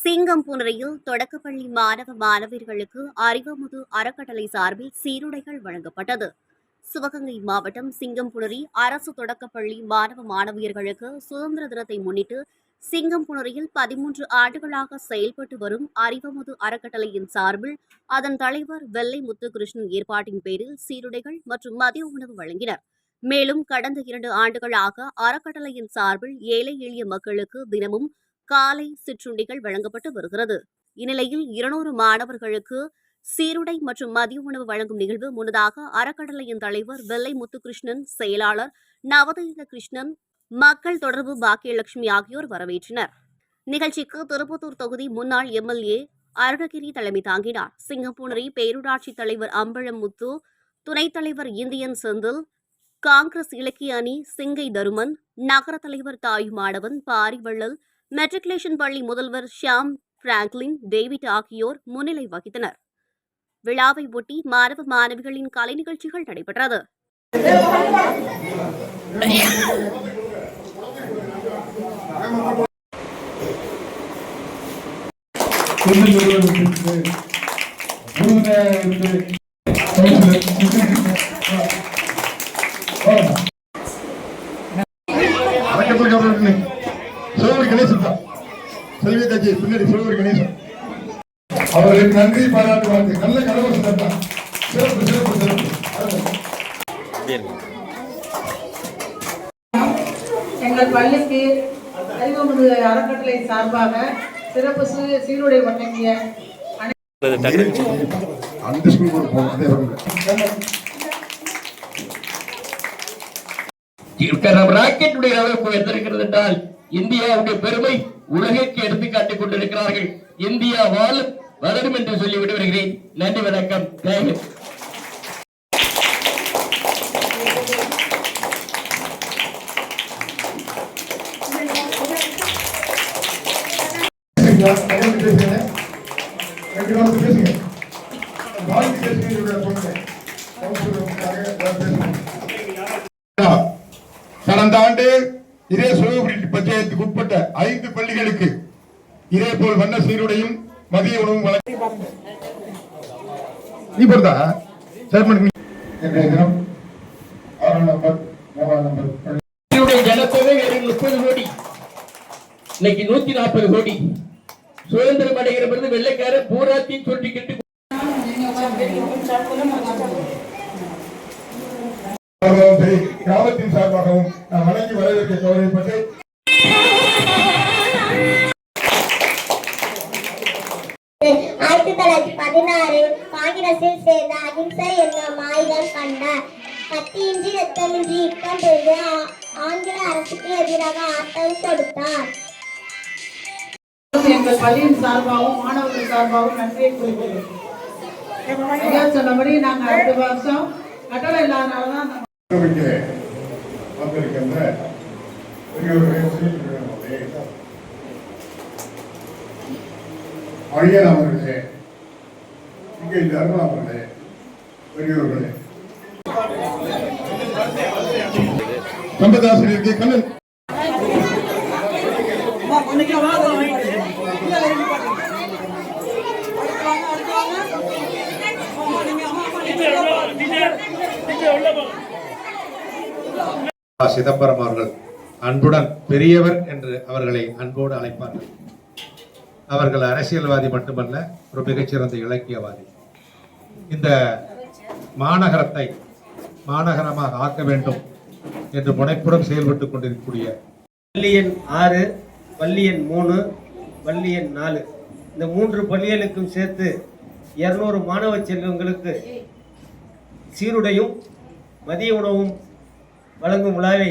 சிங்கம்புணரியில் தொடக்கப்பள்ளி மாணவ மாணவியர்களுக்கு அறிவமுது அறக்கட்டளை சார்பில் சீருடைகள் வழங்கப்பட்டது. சிவகங்கை மாவட்டம் சிங்கம்புணரி அரசு தொடக்கப்பள்ளி மாணவ மாணவியர்களுக்கு சுதந்திர தினத்தை முன்னிட்டு சிங்கம்புணரியில் பதிமூன்று ஆண்டுகளாக செயல்பட்டு வரும் அறிவமுது அறக்கட்டளையின் சார்பில் அதன் தலைவர் வெள்ளை முத்துகிருஷ்ணன் ஏற்பாட்டின் பேரில் சீருடைகள் மற்றும் மதிய உணவு வழங்கினர். மேலும் கடந்த இரண்டு ஆண்டுகளாக அறக்கட்டளையின் சார்பில் ஏழை எளிய மக்களுக்கு தினமும் காலை சிற்றுண்டிகள் வழங்கப்பட்டு வருகிறது. இந்நிலையில் இருநூறு மாணவர்களுக்கு சீருடை மற்றும் மதிய உணவு வழங்கும் நிகழ்வு முன்னதாக அறக்கட்டளையின் தலைவர் வெள்ளை முத்துகிருஷ்ணன் செயலாளர் நவதீத கிருஷ்ணன் மக்கள் தொடர்பு பாக்கியலட்சுமி ஆகியோர் வரவேற்றனர். நிகழ்ச்சிக்கு திருப்பத்தூர் தொகுதி முன்னாள் எம்எல்ஏ அருணகிரி தலைமை தாங்கினார். சிங்கப்பூனரி பேரூராட்சி தலைவர் அம்பழம் முத்து துணைத் தலைவர் இந்தியன் செந்தில் காங்கிரஸ் இலக்கிய அணி சிங்கை தருமன் நகர தலைவர் தாயு மாடவன் பாரிவள்ளல் மெட்ரிகுலேஷன் பள்ளி முதல்வர் ஷியாம் பிராங்க்லின் டேவிட் ஆகியோர் முன்னிலை வகித்தனர் விழாவை ஒட்டி மாணவ மாணவிகளின் கலை நிகழ்ச்சிகள் நடைபெற்றது Thank you. அவர்களுக்கு நன்றி பாராட்டு வாழ்த்து. நல்ல கலவரம் தான் சிறப்பு சிறப்பு சிறப்பு. எங்கள் பள்ளிக்கு அறிவமுது அறக்கட்டளை சார்பாக சிறப்பு சீருடை வழங்கிய அந்த ஸ்கூல் ராக்கெட்டுடைய அளவுக்கு உயர்ந்திருக்கிறது என்றால் இந்தியாவுடைய பெருமை உலகிற்கு எடுத்து காட்டிக் கொண்டிருக்கிறார்கள். இந்தியா வாழும் வளரும் என்று சொல்லி விடுகிறேன் நன்றி வணக்கம். தேங்க்யூ கடந்த ஆண்டு இதே சிவபுரி பஞ்சாயத்துக்கு உட்பட்ட ஐந்து பள்ளிகளுக்கு இதே போல் வண்ண சீருடையும் மதிய உணவும் வழங்கி நீ பொறுத்தா சேர்மன் இன்றைய தினம் ஆறாம் நம்பர் மூணாம் நம்பர் பள்ளி இதனுடைய ஜனத்தொகை வெறும் முப்பது கோடி. இன்னைக்கு நூத்தி நாற்பது கோடி. சுதந்திரம் அடைகிற பொழுது வெள்ளைக்காரன் பூராத்தையும் சொல்லிக்கிட்டு கிராமத்தின் சார்பாகவும் நான் வணங்கி வரவேற்க கவலைப்பட்டு தொள்ளாயிரத்தி பதினாறு காங்கிரஸில் சேர்ந்த அகிம்சை என்னும் ஆயுதம் கண்டார். கத்தியின்றி ரத்தமின்றி யுத்தம் செய்து ஆங்கில அரசுக்கு எதிராக ஆட்டம் கொடுத்தார். எங்கள் பள்ளியின் சார்பாகவும் மாணவர்கள் சார்பாகவும் நன்றியை ஐயா சொன்னபடி நாங்கள் அடுத்த வருஷம் கட்டளை இல்லாதனால தான் வந்திருக்கின்ற அவர்களே இங்கே தர்ம அவர்களே பெரியோர்களே. சம்பதாசிரியருக்கு கண்ணன். சிதம்பரம் அவர்கள் அன்புடன் பெரியவர் என்று அவர்களை அன்போடு அழைப்பார்கள். அவர்கள் அரசியல்வாதி மட்டுமல்ல ஒரு மிகச்சிறந்த இலக்கியவாதி. இந்த மாநகரத்தை மாநகரமாக ஆக்க வேண்டும் என்று முனைப்புடன் செயல்பட்டுக் கொண்டிருக்கக்கூடிய பள்ளியன் ஆறு பள்ளியன் மூணு பள்ளியன் நாலு. இந்த மூன்று பள்ளிகளுக்கும் சேர்த்து இருநூறு மாணவ செல்வங்களுக்கு சீருடையும் மதிய உணவும் வழங்கும் விழாவை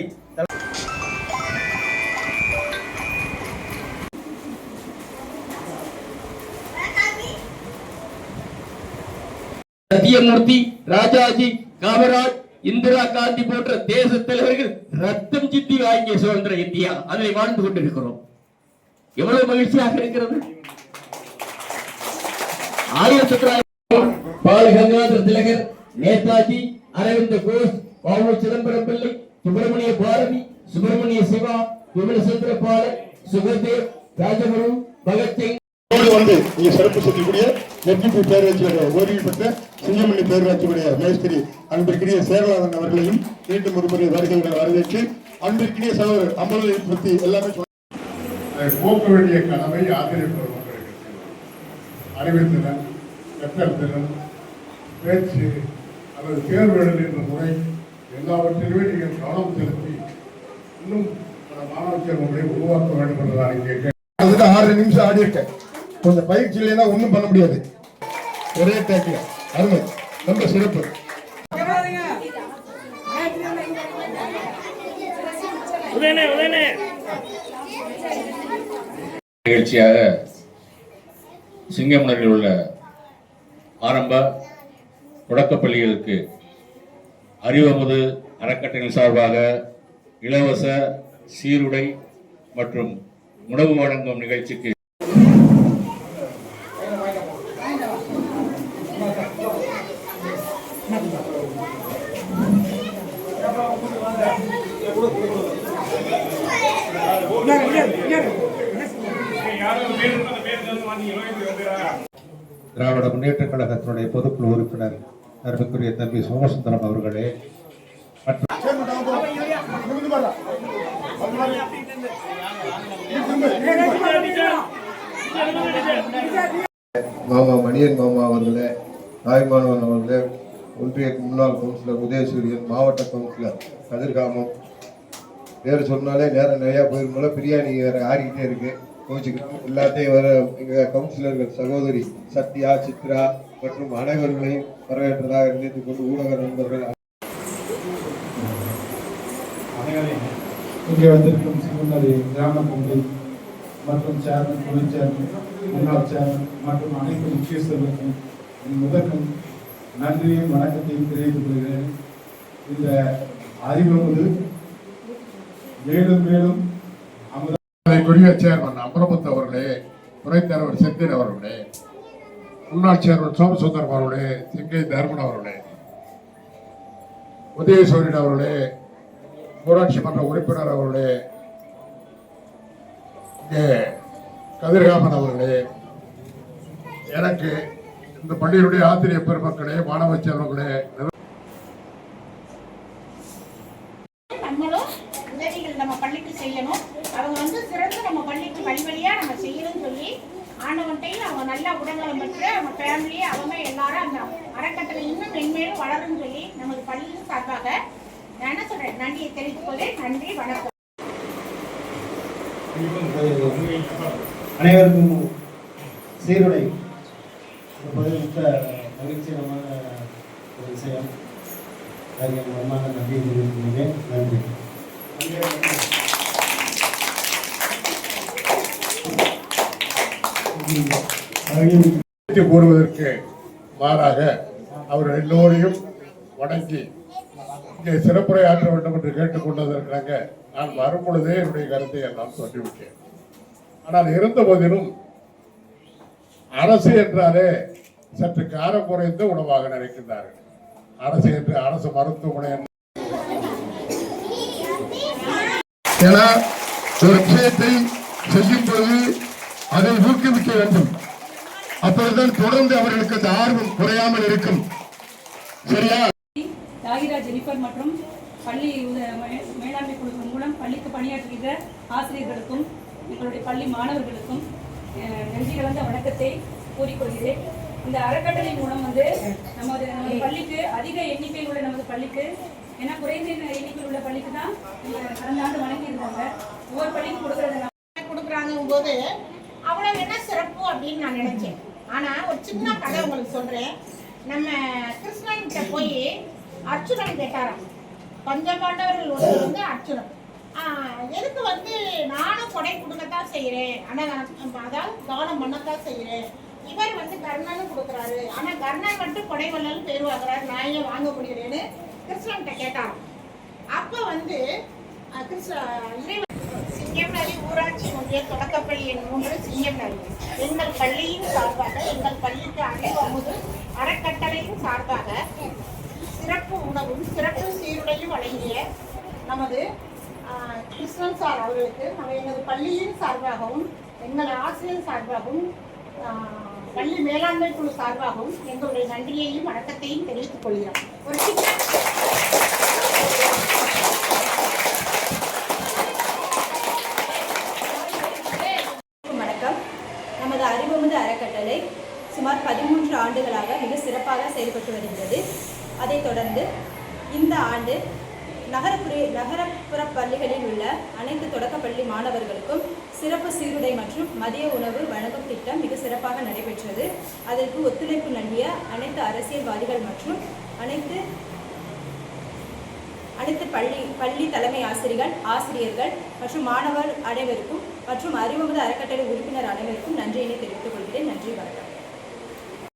சத்தியமூர்த்தி ராஜாஜி காமராஜ் இந்திரா காந்தி போன்ற தேச தலைவர்கள் ரத்தம் சித்தி வாங்கிய சுதந்திர இந்தியா. அதில் வாழ்ந்து கொண்டிருக்கிறோம். எவ்வளவு மகிழ்ச்சியாக இருக்கிறது? ஆயிரத்தி தொள்ளாயிரம் பால கங்காதர திலகர் நேதாஜி அரவிந்த கோஷ் பாபு சிதம்பரம் பிள்ளை சுப்பிரமணிய பாரதி சுப்பிரமணிய சிவா விமலசந்திர பாலக் சுகதேவ் ராஜகுரு பகத்சிங் அடுத்து வந்து இங்க சிறப்பு செய்யக்கூடிய நெற்றிப்பூ பேரரசுடைய ஓய்வு பெற்ற சிங்கமணி பேரரசுடைய மேஸ்திரி அன்பிற்கினிய சேரலாதன் அவர்களையும் மீண்டும் ஒருமுறை வருகையுடன் வரவேற்று அன்பிற்கினிய சகோதரர் அமலை பற்றி எல்லாமே போக்க வேண்டிய கடமை ஆசிரியர் பெருமக்களுக்கு அறிவுத்திறன் கற்றல் திறன் பேச்சு அல்லது தேர்வு எழுதுகின்ற முறை எல்லாவற்றிலுமே நீங்கள் கவனம் செலுத்தி இன்னும் பல மாணவ செல்வங்களை உருவாக்க வேண்டும் என்று நான் இங்கே கேட்கிறேன். அதுக்கு ஆறு நிமிஷம் ஆடி இருக்கேன் கொஞ்சம் பயிற்சி இல்லைன்னா ஒண்ணும் பண்ண முடியாது. ஒரே டேக்கில் அருமை. ரொம்ப சிறப்பு. நிகழ்ச்சியாக சிங்கமலரில் உள்ள ஆரம்ப தொடக்கப் பள்ளிகளுக்கு அறிவமுது அறக்கட்டளை சார்பாக இலவச சீருடை மற்றும் உணவு வழங்கும் நிகழ்ச்சிக்கு திராவிட முன்னேற்ற கழகத்தினுடைய பொதுக்குழு உறுப்பினர் அருமைக்குரிய தம்பி சோமசுந்தரம் அவர்களே மாமா மணியன் மாமா அவர்களே தாய்மானவன் அவர்களே ஒன்றிய முன்னாள் கவுன்சிலர் உதயசூரியன் மாவட்ட கவுன்சிலர் கதிர்காமம். பேர் சொன்னாலே நேரம் நிறையா போயிருந்தாலும் பிரியாணி வேறு ஆறிக்கிட்டே இருக்கு. கோச்சுக்கிட்டு எல்லாத்தையும் வர எங்கள் கவுன்சிலர்கள் சகோதரி சத்யா சித்ரா மற்றும் அனைவர்களையும் வரவேற்றதாக நினைத்துக் கொண்டு ஊடக நண்பர்கள் இங்கே வந்திருக்கும் சிவனரி கிராம பொங்கல் மற்றும் சேர்மன் துணை சேர்மன் முன்னாள் சேர்மன் மற்றும் அனைத்து முக்கியஸ்தர்களுக்கும் முதற்கும் நன்றியும் வணக்கத்தையும் தெரிவித்துக் கொள்கிறேன். இந்த அறிவமுது மேலும் மேலும் அமுதக்குரிய சேர்மன் அமரமுத்து அவர்களே துறைத்தலைவர் செந்தில் அவர்களே முன்னாள் சேர்மன் சோமசுந்தரம் அவர்களே சிங்கை தர்மன் அவர்களே உதயசூரியன் அவர்களே ஊராட்சி மன்ற உறுப்பினர் அவர்களே இங்கே கதிர்காமன் அவர்களே எனக்கு இந்த பள்ளியினுடைய ஆசிரியர் பெருமக்களே மாணவ செல்வங்களே நம்மளும் உதவிகள் நம்ம பள்ளிக்கு செய்யணும். அவங்க வந்து சிறந்து நம்ம பள்ளிக்கு வழி வழியா நம்ம செய்யணும்னு சொல்லி ஆண்டவன்ட்டையும் அவங்க நல்லா உடல்நலம் பெற்று அவங்க ஃபேமிலி அவங்க எல்லாரும் அந்த அறக்கட்டளை இன்னும் மென்மேலும் வளரும்னு சொல்லி நமது பள்ளியின் சார்பாக நான் சொல்றேன்? நன்றியை தெரிவித்துக் கொள்கிறேன். நன்றி வணக்கம். அனைவருக்கும் சீருடை. இருப்பது மிக்க மகிழ்ச்சிகரமான ஒரு விஷயம். அதுக்கு என் மனமார்ந்த தெரிவித்துள்ளேன் நன்றி. கூறுவதற்கு மாறாக அவர்கள் எல்லோரையும் வணங்கி இங்கே சிறப்புரை ஆற்ற வேண்டும் என்று கேட்டுக்கொண்டதற்காக நான் வரும்பொழுதே என்னுடைய கருத்தை எல்லாம் சொல்லிவிட்டேன். ஆனால் இருந்த போதிலும் அரசு என்றாலே சற்று காரம் குறைந்த உணவாக நினைக்கின்றார்கள். அரசு என்று அரசு மருத்துவமனை என ஒரு விஷயத்தை செய்யும் பொழுது அதை ஊக்குவிக்க வேண்டும். அப்பொழுதுதான் தொடர்ந்து அவர்களுக்கு அந்த ஆர்வம் குறையாமல் இருக்கும். சரியா? தாகிரா ஜெனிஃபர் மற்றும் பள்ளி மேலாண்மை குழுவின் மூலம் பள்ளிக்கு பணியாற்றுகின்ற ஆசிரியர்களுக்கும் எங்களுடைய பள்ளி மாணவர்களுக்கும் நன்றி கலந்த வணக்கத்தை கூறிக்கொள்கிறேன். இந்த அறக்கட்டளை மூலம் வந்து நமது நமது பள்ளிக்கு அதிக எண்ணிக்கையில் உள்ள நமது பள்ளிக்கு ஏன்னா குறைந்த எண்ணிக்கையில் உள்ள பள்ளிக்கு தான் கடந்த ஆண்டு வழங்கியிருந்தாங்க ஒவ்வொரு பள்ளிக்கு கொடுக்கறது கொடுக்குறாங்க போது அவ்வளவு என்ன சிறப்பு அப்படின்னு நான் நினைச்சேன். ஆனா ஒரு சின்ன கதை உங்களுக்கு சொல்றேன். நம்ம கிருஷ்ணன் கிட்ட போய் அர்ச்சுனன் கேட்டாராம். பஞ்சபாண்டவர்கள் ஒன்று வந்து அர்ச்சுனன் ஆஹ் எதுக்கு வந்து நானும் கொடை கொடுங்க பண்ணத்தான் செய்கிறேன் நான் அதாவது தானம் பண்ணத்தான் செய்கிறேன் இவர் வந்து கர்ணனும் கொடுக்குறாரு. ஆனால் கர்ணன் மட்டும் கொடை பேர் வாங்குறாரு. நான் ஏன் வாங்க முடியலன்னு கிருஷ்ணன்கிட்ட கேட்டாராம் அப்போ வந்து கிருஷ்ண இறைவன் சிங்கம்நதி ஊராட்சி ஒன்றிய தொடக்கப்பள்ளி எண் சிங்கம் சிங்கம்நதி எங்கள் பள்ளியின் சார்பாக எங்கள் பள்ளிக்கு அறிவு அறக்கட்டளையின் சார்பாக சிறப்பு உணவும் சிறப்பு சீருடையும் வழங்கிய நமது கிருஷ்ணன் சார் அவர்களுக்கு நாங்கள் எங்களது பள்ளியின் சார்பாகவும் எங்கள் ஆசிரியர் சார்பாகவும் பள்ளி மேலாண்மை குழு சார்பாகவும் எங்களுடைய நன்றியையும் வணக்கத்தையும் தெரிவித்துக் கொள்கிறோம். ஒரு வணக்கம். நமது அறிவுமுது அறக்கட்டளை சுமார் பதிமூன்று ஆண்டுகளாக மிக சிறப்பாக செயல்பட்டு வருகிறது அதைத் தொடர்ந்து இந்த ஆண்டு நகரப்புற நகரப்புற பள்ளிகளில் உள்ள அனைத்து தொடக்கப்பள்ளி மாணவர்களுக்கும் சிறப்பு சீருடை மற்றும் மதிய உணவு வழங்கும் திட்டம் மிக சிறப்பாக நடைபெற்றது. அதற்கு ஒத்துழைப்பு நல்கிய அனைத்து அரசியல்வாதிகள் மற்றும் அனைத்து அனைத்து பள்ளி பள்ளி தலைமை ஆசிரியர்கள் ஆசிரியர்கள் மற்றும் மாணவர் அனைவருக்கும் மற்றும் அறிமுக அறக்கட்டளை உறுப்பினர் அனைவருக்கும் நன்றியினை தெரிவித்துக் கொள்கிறேன். நன்றி வணக்கம்.